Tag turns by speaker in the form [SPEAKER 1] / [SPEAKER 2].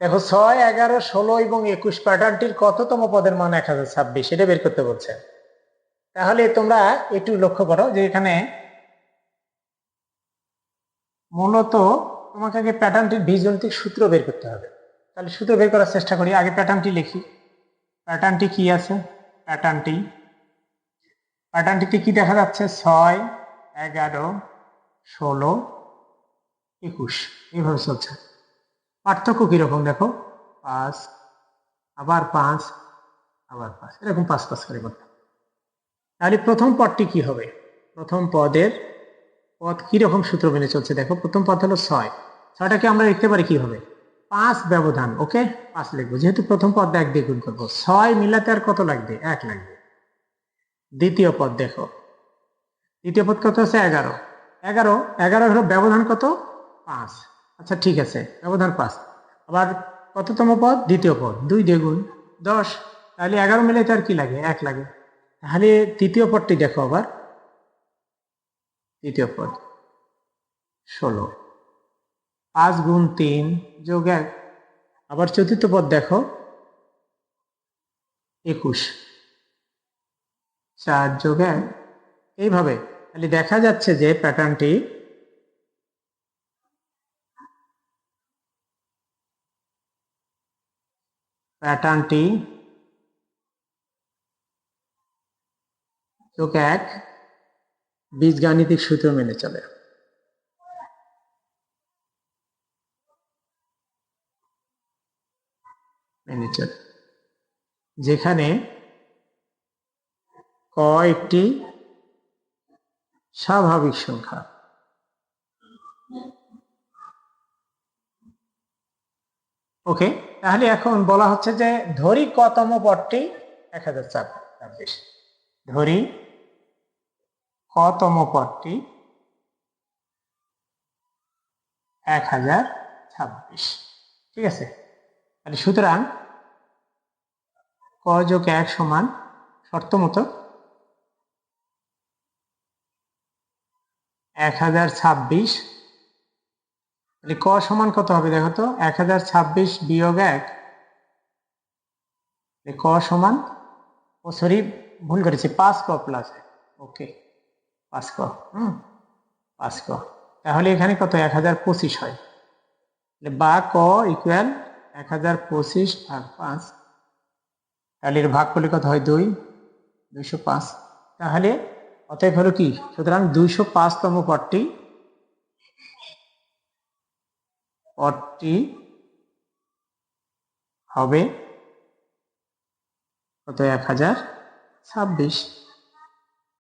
[SPEAKER 1] দেখো, ছয়, এগারো, ষোলো এবং একুশ প্যাটার্নটির কততম পদের মান এক হাজার ছাব্বিশ? এটা বের করতে বলছে। তাহলে তোমরা একটু লক্ষ্য করো যে এখানে মূলত তোমাকে আগে প্যাটার্নটির বীজগণিতিক সূত্র বের করতে হবে। তাহলে সূত্র বের করার চেষ্টা করি। আগে প্যাটার্নটি লিখি। প্যাটার্নটি কি আছে? প্যাটার্নটি প্যাটার্নটিতে কি দেখা যাচ্ছে? ছয়, এগারো, ষোলো, একুশ। এইভাবে চলছে। পার্থক্য কীরকম দেখো? পাঁচ, আবার পাঁচ আবার পাঁচ। এরকম পাঁচ পাঁচ করে করতে। তাহলে প্রথম পদটি কি হবে? প্রথম পদের পদ কীরকম সূত্র মেনে চলছে দেখো? প্রথম পদ হলো ছয়। ছয়টাকে আমরা লিখতে পারি কি হবে? পাঁচ ব্যবধান, ওকে? পাঁচ লিখব। যেহেতু প্রথম পদ এক দিয়ে গুণ করব। ছয় মিলাতে আর কত লাগবে? এক লাগবে। দ্বিতীয় পদ দেখো। দ্বিতীয় পদ কত আছে এগারো। এগারো এগারো হলো ব্যবধান কত? পাঁচ। আচ্ছা ঠিক আছে। ব্যবধান পাঁচ। আবার কততম পদ? দ্বিতীয় পদ। দুই দ্বিগুণ দশ। তাহলে এগারো মিলে তার কি লাগে? এক লাগে। তাহলে তৃতীয় পদটি দেখো আবার। তৃতীয় পদ। ষোলো। পাঁচ গুণ তিন যোগ এক। আবার চতুর্থ পদ দেখো। একুশ। চার যোগ এক। এইভাবে। তাহলে দেখা যাচ্ছে যে প্যাটার্নটি প্যাটার্নটি যোগ এক বীজগাণিতিক সূত্র মেনে চলে। মেনে চলে। যেখানে ক একটি স্বাভাবিক সংখ্যা। ওকে তাহলে এখন বলা হচ্ছে যে ধরি কতম পদটি? এক হাজার ছাব্বিশ। ধরি কতম পদটি? এক হাজার ছাব্বিশ। ঠিক আছে? তাহলে সুতরাং ক যোগ এক সমান শর্ত মতো এক হাজার ছাব্বিশ তাহলে ক সমান কত হবে দেখো তো? এক হাজার ছাব্বিশ বিয়োগ এক। ক সমান? ও সরি, ভুল করেছি পাঁচ ক প্লাস ওকে পাঁচ ক হুম পাঁচ ক তাহলে এখানে কত? এক হাজার পঁচিশ হয়। বা ক ইকুয়াল এক হাজার পঁচিশ ভাগ পাঁচ। তাহলে এর ভাগ করলে কত হয়? দুই, দুইশো পাঁচ। তাহলে অতএব হলো কি? সুতরাং দুইশো পাঁচতম পদটি পদটি হবে কত? এক হাজার ছাব্বিশ।